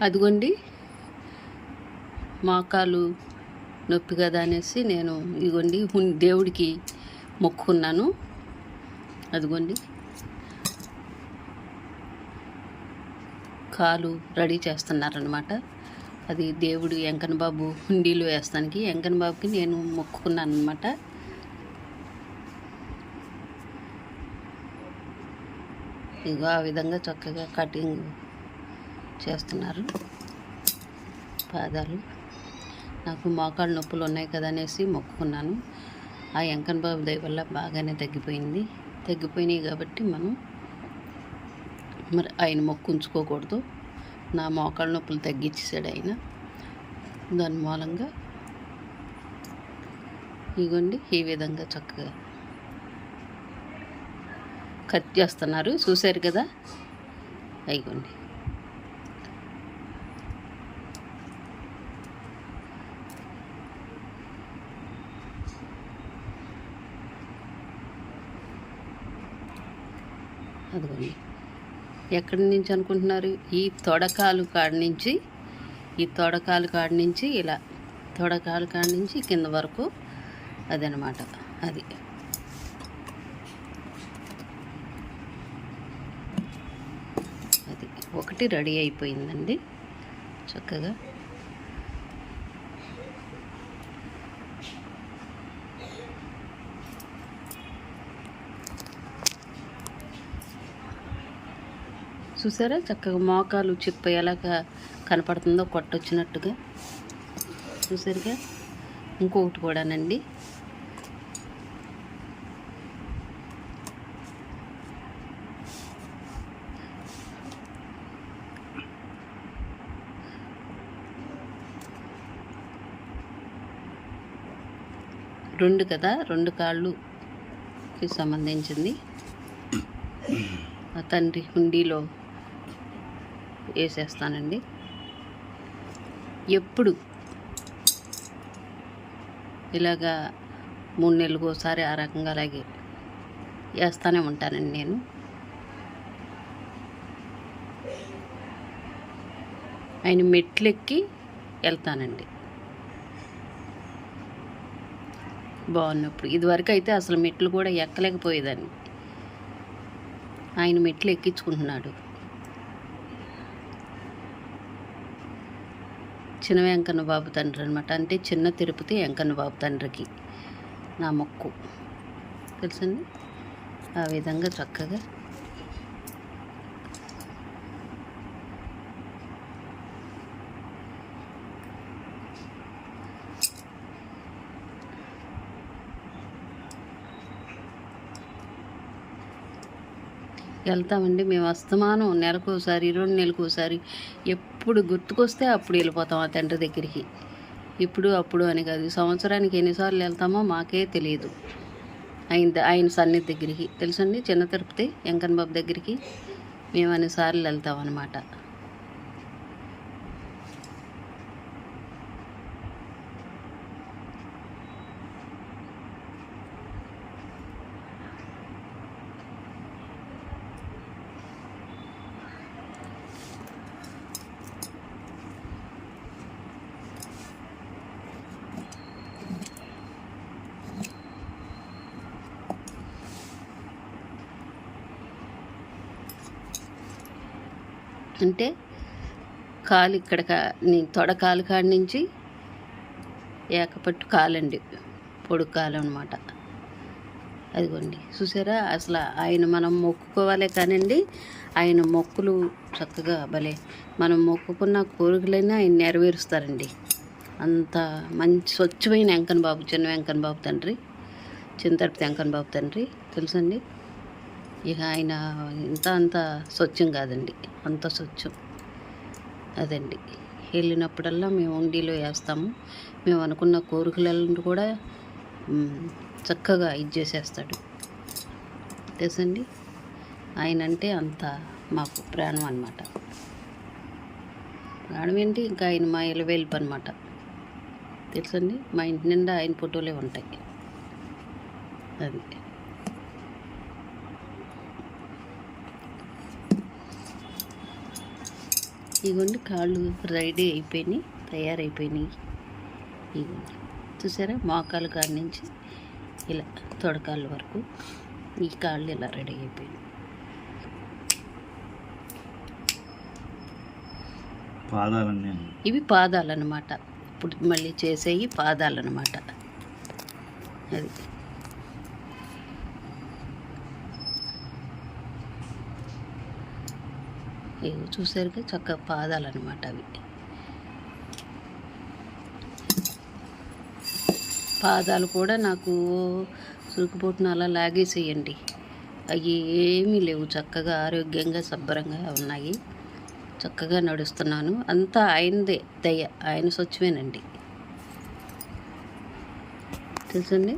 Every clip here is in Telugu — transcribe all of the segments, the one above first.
అదిగోండి. మోకాలు నొప్పి కదా అనేసి నేను ఇదిగోండి దేవుడికి మొక్కుకున్నాను. అదిగోండి. కాలు రెడీ చేస్తున్నారనమాట అది దేవుడు వెంకన్న బాబు హుండీలో వేస్తానికి వెంకన్న బాబుకి నేను మొక్కుకున్నాను అనమాట ఇగో ఆ విధంగా చక్కగా కటింగ్ చేస్తున్నారు. పాదాలు. నాకు మోకాళ్ళ నొప్పులు ఉన్నాయి కదా అనేసి మొక్కుకున్నాను. ఆ వెంకన్న బాబు దయ వల్ల బాగానే తగ్గిపోయింది. తగ్గిపోయినాయి కాబట్టి మనం మరి ఆయన మొక్కు ఉంచుకోకూడదు. నా మోకాళ్ళ నొప్పులు తగ్గించేసాడు ఆయన. దాని మూలంగా ఇగోండి ఈ విధంగా చక్కగా కట్ చేస్తున్నారు. చూశారు కదా? అయిగోండి. అదిగోండి. ఎక్కడి నుంచి అనుకుంటున్నారు? ఈ తొడకాలు కాడ నుంచి ఈ తొడకాలు కాడ నుంచి ఇలా తొడకాలు కాడ నుంచి కింద వరకు అదనమాట అది. అది ఒకటి రెడీ అయిపోయిందండి. చక్కగా చూసారా? చక్కగా మోకాలు చిప్ప ఎలాగా కనపడుతుందో కొట్టొచ్చినట్టుగా. చూసారుగా? ఇంకొకటి కూడానండి. రెండు కదా? రెండు కాళ్ళుకి సంబంధించింది. తండ్రి హుండీలో వేసేస్తానండి. ఎప్పుడు? ఇలాగా మూడు నెలలకు ఒకసారి ఆ రకంగా అలాగే వేస్తూనే ఉంటానండి నేను. ఆయన మెట్లెక్కి వెళ్తానండి. బాగున్నప్పుడు. ఇదివరకు అయితే అసలు మెట్లు కూడా ఎక్కలేకపోయేదాన్ని. ఆయన మెట్లు ఎక్కించుకుంటున్నాడు. చిన్న వెంకన్న బాబు తండ్రి అనమాట అంటే చిన్న తిరుపతి వెంకన్న బాబు తండ్రికి నా మొక్కు. తెలుసండి? ఆ విధంగా చక్కగా వెళ్తామండి. మేము వస్తమానం నెలకు ఒకసారి రెండు నెలలకు ఒకసారి. ఎప్పుడు గుర్తుకొస్తే అప్పుడు వెళ్ళిపోతాం ఆ తండ్రి దగ్గరికి. ఇప్పుడు అప్పుడు అని కాదు. సంవత్సరానికి ఎన్నిసార్లు వెళ్తామో మాకే తెలియదు. ఆయన ద- ఆయన సన్నిధి దగ్గరికి. తెలుసండి? చిన్న తిరుపతి వెంకన్న బాబు దగ్గరికి మేము అన్నిసార్లు వెళ్తాం అంటే కాలు ఇక్కడ నీ తొడ కాలు కాడి నుంచి ఏకపట్టు కాలండి. పొడుగు కాలు అనమాట అదిగోండి. చూసారా? అసలు ఆయన మనం మొక్కుకోవాలే కానండి ఆయన మొక్కులు చక్కగా భలే. మనం మొక్కుకున్న కోరికలైనా ఆయన నెరవేరుస్తారండి. అంత మంచి స్వచ్ఛమైన వెంకన్ బాబు చిన్న వెంకన్ బాబు తండ్రి చింతటి వెంకన్ బాబు తండ్రి తెలుసండి ఇక ఆయన ఇంత అంత స్వచ్ఛం కాదండి. అంత స్వచ్ఛం అదండి. వెళ్ళినప్పుడల్లా మేము ఉండిలో వేస్తాము. మేము అనుకున్న కోరికలను కూడా చక్కగా ఇది చేసేస్తాడు. తెలుసండి? ఆయన అంటే అంత మాకు ప్రాణం అనమాట ప్రాణం ఏంటి? ఇంకా ఆయన మా ఇలవేల్పు అనమాట తెలుసండి? మా ఇంటి నిండా ఆయన ఫోటోలే ఉంటాయి. అది. ఇగోండి కాళ్ళు రెడీ అయిపోయినాయి తయారైపోయినాయి. ఇగోండి. చూసారా? మోకాలు కాడి నుంచి ఇలా తొడకాళ్ళ వరకు ఈ కాళ్ళు ఇలా రెడీ అయిపోయినాయి. పాదాలన్నీ ఇవి పాదాలు అన్నమాట ఇప్పుడు మళ్ళీ చేసేవి పాదాలు అన్నమాట అది. ఇవి చూసారుగా చక్కగా పాదాలు అన్నమాట అవి. పాదాలు కూడా నాకు సురుకుపోటున అలా లాగేసేయండి. అవి ఏమీ లేవు చక్కగా ఆరోగ్యంగా శుభ్రంగా ఉన్నాయి. చక్కగా నడుస్తున్నాను. అంతా ఆయనదే దయ ఆయన స్వచ్ఛమేనండి. తెలుసండి?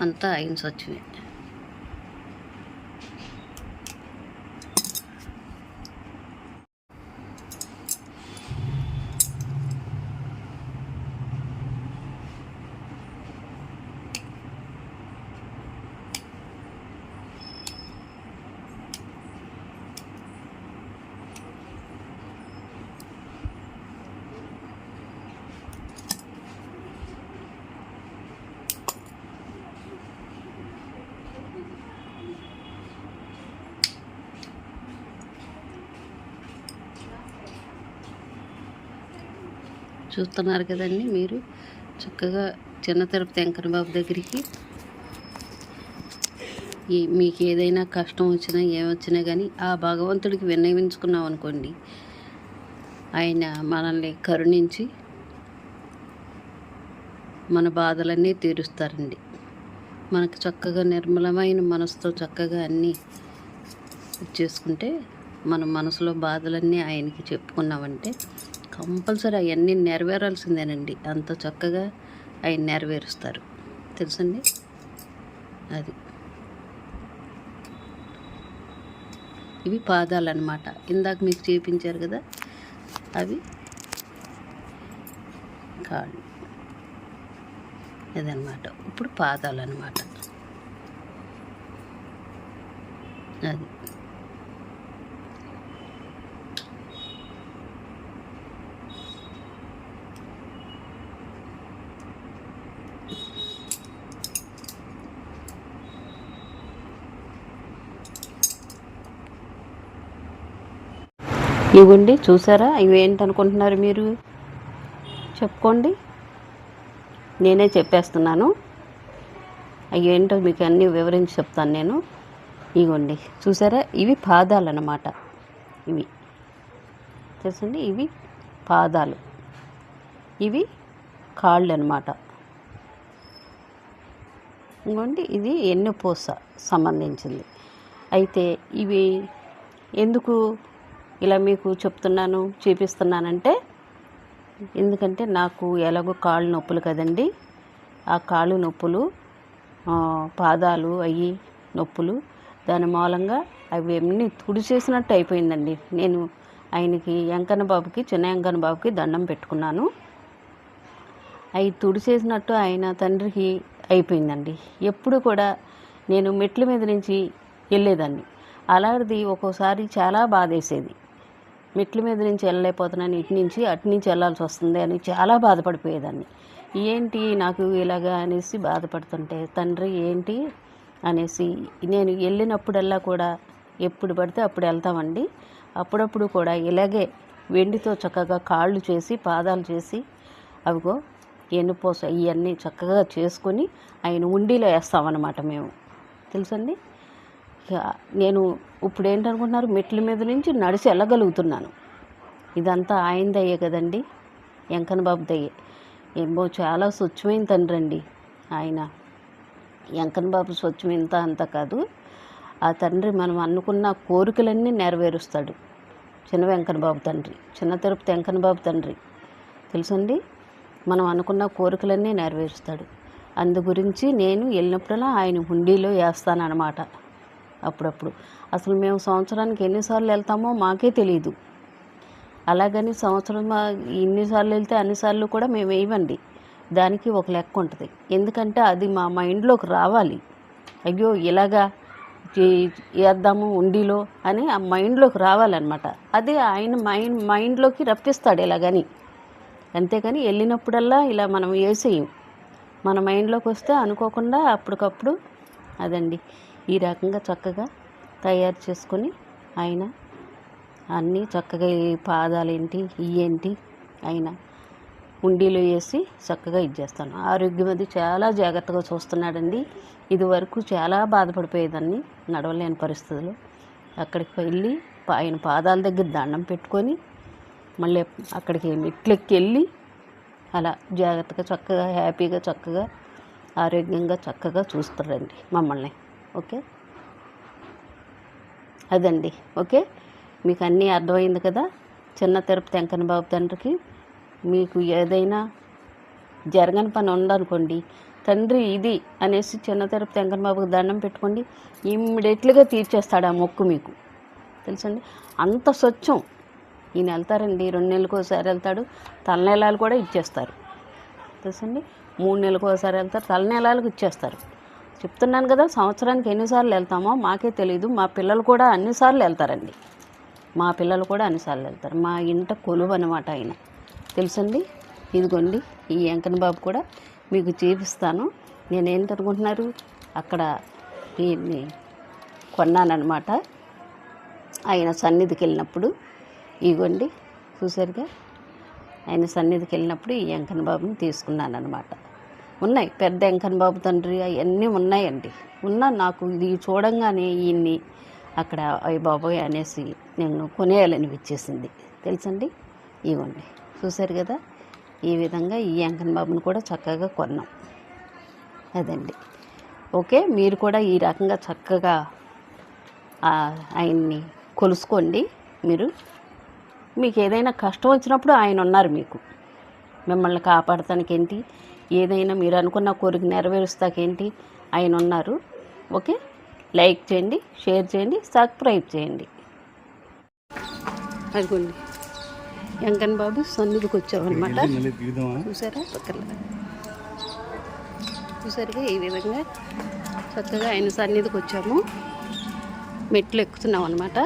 అంతా ఆయన స్వచ్ఛమే. చూస్తున్నారు కదండి మీరు. చక్కగా చిన్న తిరుపతి వెంకన్న బాబు దగ్గరికి. ఈ మీకు ఏదైనా కష్టం వచ్చినా ఏమొచ్చినా కానీ ఆ భగవంతుడికి విన్నవించుకున్నాం అనుకోండి. ఆయన మనల్ని కరుణించి మన బాధలన్నీ తీరుస్తారండి. మనకు చక్కగా నిర్మలమైన మనసుతో చక్కగా అన్నీ చేసుకుంటే మన మనసులో బాధలన్నీ ఆయనకి చెప్పుకున్నామంటే కంపల్సరీ అవన్నీ నెరవేరాల్సిందేనండి. అంత చక్కగా అవి నెరవేరుస్తారు. తెలుసండి? అది. ఇవి పాదాలు అన్నమాట ఇందాక మీకు చూపించారు కదా? అవి కాళ్ళు. ఇదన్నమాట ఇప్పుడు పాదాలు అన్నమాట అది. ఇవ్వండి చూసారా? ఇవి ఏంటనుకుంటున్నారు మీరు? చెప్పుకోండి. నేనే చెప్పేస్తున్నాను. అవి ఏంటో మీకు అన్నీ వివరించి చెప్తాను నేను. ఇగోండి చూసారా? ఇవి పాదాలు అన్నమాట ఇవి. తెలుసండి? ఇవి పాదాలు. ఇవి కాళ్ళు అనమాట ఇంకోండి ఇది ఎన్నుపూస సంబంధించింది. అయితే ఇవి ఎందుకు ఇలా మీకు చెప్తున్నాను చూపిస్తున్నానంటే ఎందుకంటే నాకు ఎలాగో కాళ్ళు నొప్పులు కదండి. ఆ కాళ్ళు నొప్పులు పాదాలు అయ్యి నొప్పులు దాని మూలంగా అవి అన్నీ తుడిచేసినట్టు అయిపోయిందండి. నేను ఆయనకి వెంకన్న బాబుకి చిన్న వెంకన్న బాబుకి దండం పెట్టుకున్నాను. అవి తుడిచేసినట్టు ఆయన తండ్రికి అయిపోయిందండి. ఎప్పుడు కూడా నేను మెట్ల మీద నుంచి వెళ్ళేదాన్ని. అలాంటిది ఒక్కోసారి చాలా బాధేసేది. మెట్ల మీద నుంచి వెళ్ళలేకపోతున్నాను ఇటు నుంచి అటు నుంచి వెళ్ళాల్సి వస్తుంది అని చాలా బాధపడిపోయేదాన్ని. ఏంటి నాకు ఇలాగా అనేసి బాధపడుతుంటే తండ్రి ఏంటి? అనేసి నేను వెళ్ళినప్పుడల్లా కూడా ఎప్పుడు పడితే అప్పుడు వెళ్తామండి. అప్పుడప్పుడు కూడా ఇలాగే వెండితో చక్కగా కాళ్ళు చేసి పాదాలు చేసి అవిగో ఎన్నుపోస ఇవన్నీ చక్కగా చేసుకొని ఆయన ఉండిలో వేస్తామన్నమాట మేము. తెలుసండి? నేను ఇప్పుడు ఏంటనుకుంటున్నారు మెట్ల మీద నుంచి నడిచి వెళ్ళగలుగుతున్నాను. ఇదంతా ఆయన దయ్యే కదండి. వెంకన్న బాబు దయ్యే. ఏమో చాలా స్వచ్ఛమైన తండ్రి అండి ఆయన. వెంకన్న బాబు స్వచ్ఛం ఇంత అంత కాదు. ఆ తండ్రి మనం అనుకున్న కోరికలన్నీ నెరవేరుస్తాడు. చిన్న వెంకన్న బాబు తండ్రి చిన్న తిరుపతి వెంకన్న బాబు తండ్రి. తెలుసండి? మనం అనుకున్న కోరికలన్నీ నెరవేరుస్తాడు. అందు గురించి నేను వెళ్ళినప్పుడల్లా ఆయన హుండీలో వేస్తానన్నమాట. అప్పుడప్పుడు. అసలు మేము సంవత్సరానికి ఎన్నిసార్లు వెళ్తామో మాకే తెలియదు అలాగని సంవత్సరం మా- ఇన్నిసార్లు వెళ్తే అన్నిసార్లు కూడా మేము వేయమండి. దానికి ఒక లెక్క ఉంటుంది. ఎందుకంటే అది మా మైండ్లోకి రావాలి. అయ్యో ఇలాగా వేద్దాము ఉండిలో అని ఆ మైండ్లోకి రావాలన్నమాట. అది ఆయన మైండ్ మైండ్లోకి రప్పిస్తాడు ఇలాగని అంతేకాని వెళ్ళినప్పుడల్లా ఇలా మనం వేసేయం. మన మైండ్లోకి వస్తే అనుకోకుండా అప్పటికప్పుడు అదండి. ఈ రకంగా చక్కగా తయారు చేసుకొని ఆయన అన్నీ చక్కగా ఈ పాదాలేంటి ఇవేంటి ఆయన ఉండీలు వేసి చక్కగా ఇచ్చేస్తాను ఆరోగ్యం అది చాలా జాగ్రత్తగా చూస్తున్నాడండి. ఇది వరకు చాలా బాధపడిపోయేదాన్ని నడవలేని పరిస్థితులు. అక్కడికి వెళ్ళి ఆయన పాదాల దగ్గర దండం పెట్టుకొని మళ్ళీ అక్కడికి మెట్లెక్కి వెళ్ళి అలా జాగ్రత్తగా చక్కగా హ్యాపీగా చక్కగా ఆరోగ్యంగా చక్కగా చూస్తారండి మమ్మల్ని. ఓకే? అదండి. ఓకే? మీకు అన్నీ అర్థమైంది కదా? చిన్న తిరుపతి వెంకన్న బాబు తండ్రికి మీకు ఏదైనా జరగని పని ఉందనుకోండి తండ్రి ఇది అనేసి చిన్న తిరుపతి వెంకన్న బాబుకి దండం పెట్టుకోండి ఇమ్మీడియట్లుగా తీర్చేస్తాడు ఆ మొక్కు మీకు. తెలుసండి? అంత స్వచ్ఛం. ఈయన వెళ్తారండి రెండు నెలలకు ఒకసారి వెళ్తాడు తలనీలాలు కూడా ఇచ్చేస్తారు. తెలుసండి? మూడు నెలలకు ఒకసారి వెళ్తారు తలనీలాలకు ఇచ్చేస్తారు. చెప్తున్నాను కదా సంవత్సరానికి ఎన్నిసార్లు వెళ్తామో మాకే తెలియదు మా పిల్లలు కూడా అన్నిసార్లు వెళ్తారండి. మా పిల్లలు కూడా అన్నిసార్లు వెళ్తారు. మా ఇంట కొలువు అనమాట ఆయన. తెలుసండి? ఇదిగోండి ఈ వెంకన్న బాబు కూడా మీకు చూపిస్తాను. నేనేంటనుకుంటున్నారు అక్కడ దీన్ని కొన్నానమాట ఆయన సన్నిధికి వెళ్ళినప్పుడు ఇగోండి చూసారుగా ఆయన సన్నిధికి వెళ్ళినప్పుడు ఈ వెంకన్న బాబుని తీసుకున్నాను అనమాట ఉన్నాయి. పెద్ద వెంకన్న బాబు తండ్రి అవన్నీ ఉన్నాయండి. ఉన్నా నాకు ఇది చూడంగానే ఈయన్ని అక్కడ అయ్య బాబోయ్ అనేసి నేను కొనేయాలనిపించేసింది తెలుసండి? ఇవ్వండి. చూశారు కదా? ఈ విధంగా ఈ వెంకన్న బాబుని కూడా చక్కగా కొన్నాం. అదండి. ఓకే మీరు కూడా ఈ రకంగా చక్కగా ఆయన్ని కొలుసుకోండి. మీరు మీకు ఏదైనా కష్టం వచ్చినప్పుడు ఆయన ఉన్నారు మీకు. మిమ్మల్ని కాపాడటానికి ఏంటి ఏదైనా మీరు అనుకున్న కోరిక నెరవేరుస్తాకేంటి? ఆయన ఉన్నారు ఓకే? లైక్ చేయండి షేర్ చేయండి సబ్స్క్రైబ్ చేయండి. అదిగోండి. వెంకన్ బాబు సన్నిధికి వచ్చామన్నమాట చూసారా? పక్కన. చూసారుగా ఈ విధంగా చక్కగా ఆయన సన్నిధికి వచ్చాము. మెట్లు ఎక్కుతున్నాం అనమాట